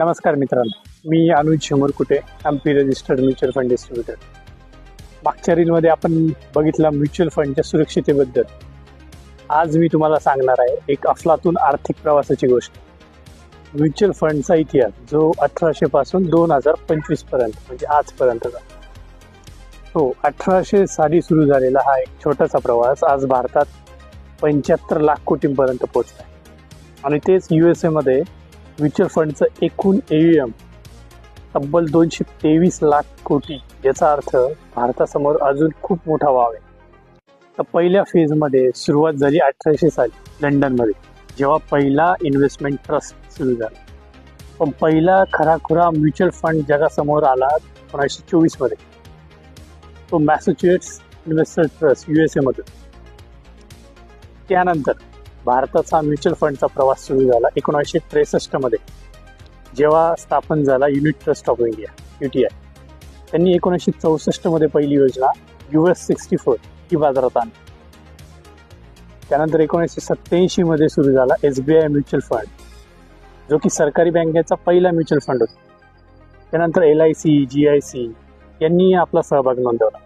नमस्कार मित्रांनो. मी Anuj Shambharkute M P registered mutual fund distributor मागच्या रीलमध्ये आपण बघितला म्युच्युअल फंडच्या सुरक्षितेबद्दल आज मी तुम्हाला सांगणार आहे एक अफलातून आर्थिक प्रवासाची गोष्ट. म्युच्युअल फंडचा इतिहास जो अठराशे पासून दोन हजार पंचवीसपर्यंत म्हणजे आजपर्यंतचा तो अठराशे साली सुरू झालेला हा एक छोटासा प्रवास आज भारतात पंच्याहत्तर लाख कोटींपर्यंत पोहोचला आणि तेच यू एस एमध्ये म्युच्युअल फंडचं एकूण एम तब्बल दोनशे तेवीस लाख कोटी याचा अर्थ भारतासमोर अजून खूप मोठा वाव आहे. तर पहिल्या फेजमध्ये सुरुवात झाली अठराशे साली लंडनमध्ये जेव्हा पहिला इन्व्हेस्टमेंट ट्रस्ट सुरू झाला. पण पहिला खराखुरा म्युच्युअल फंड जगासमोर आला एकोणीसशे चोवीसमध्ये. तो Massachusetts investor trust U S एमधून त्यानंतर भारताचा म्युच्युअल फंडचा प्रवास सुरू झाला एकोणीसशे त्रेसष्टमध्ये जेव्हा स्थापन झाला unit trust of India U T I. त्यांनी एकोणीसशे चौसष्टमध्ये पहिली योजना यू एस सिक्स्टी फोर ही बाजारात आणली. त्यानंतर एकोणीसशे सत्त्याऐंशीमध्ये सुरू झाला S B I mutual fund जो की सरकारी बँकेचा पहिला म्युच्युअल फंड होता. त्यानंतर L I C G I C यांनी आपला सहभाग नोंदवला.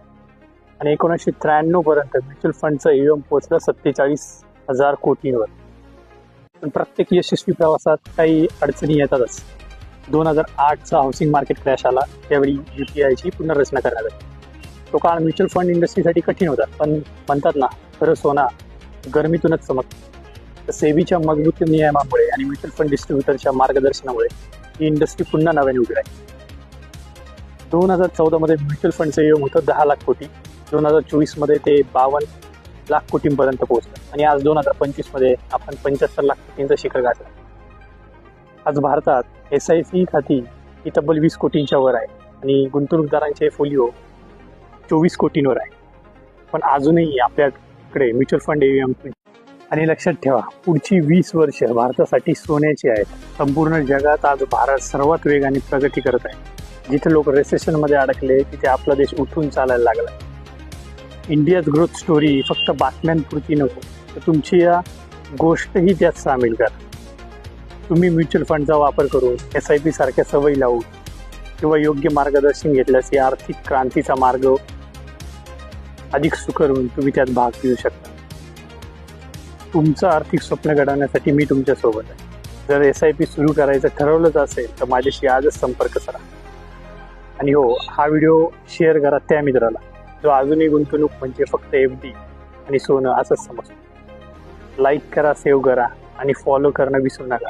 आणि एकोणीसशे त्र्याण्णवपर्यंत म्युच्युअल फंडचं एम पोचलं सत्तेचाळीस हजार कोटींवर. पण प्रत्येक यशस्वी प्रवासात काही अडचणी येतातच. दोन हजार आठचा हाऊसिंग मार्केट क्रॅश आला त्यावेळी यू पी आयची पुनर्रचना करण्यात आली. तो काळ म्युच्युअल फंड इंडस्ट्रीसाठी कठीण होता पण म्हणतात ना खरं सोना गरमीतूनच चमक सेबीच्या मजबूत नियमामुळे आणि म्युच्युअल फंड डिस्ट्रीब्युटरच्या मार्गदर्शनामुळे ही इंडस्ट्री पुन्हा नव्याने उभी राहिली. दोन हजार चौदामध्ये म्युच्युअल फंडचं योग होतं दहा लाख कोटी. दोन हजार चोवीसमध्ये ते बावन्न लाख कोटींपर्यंत पोहोचलं. आणि आज दोन हजार पंचवीसमध्ये आपण पंच्याहत्तर लाख कोटींचं शिखर गाठलं. आज भारतात एस आय पी खाती ही तब्बल वीस कोटींच्या वर आहे. आणि गुंतवणूकदारांचे फोलिओ चोवीस कोटींवर आहे. पण अजूनही आपल्याकडे म्युच्युअल फंड एम आणि लक्षात ठेवा पुढची वीस वर्ष भारतासाठी सोन्याची आहेत. संपूर्ण जगात आज भारत सर्वात वेगाने प्रगती करत आहे. जिथे लोक रेसेशनमध्ये अडकले तिथे आपला देश उठून चालायला लागला. इंडियाज ग्रोथ स्टोरी फक्त बातम्यांपुरती नको तर तुमची या गोष्टही त्यात सामील करा. तुम्ही म्युच्युअल फंडचा वापर करून एस आय पी सारख्या सवयी लावून किंवा योग्य मार्गदर्शन घेतल्यास या आर्थिक क्रांतीचा मार्ग अधिक सुकरून तुम्ही त्यात भाग घेऊ शकता. तुमचं आर्थिक स्वप्न घडवण्यासाठी मी तुमच्यासोबत आहे. जर एस आय पी सुरू करायचं ठरवलंच असेल तर माझ्याशी आजच संपर्क करा आणि हो हा व्हिडिओ शेअर करा त्या मित्राला. जो अजूनही गुंतवणूक म्हणजे फक्त एफ डी आणि सोनं असंच समजतो. लाईक करा सेव्ह करा आणि फॉलो करणं विसरू नका.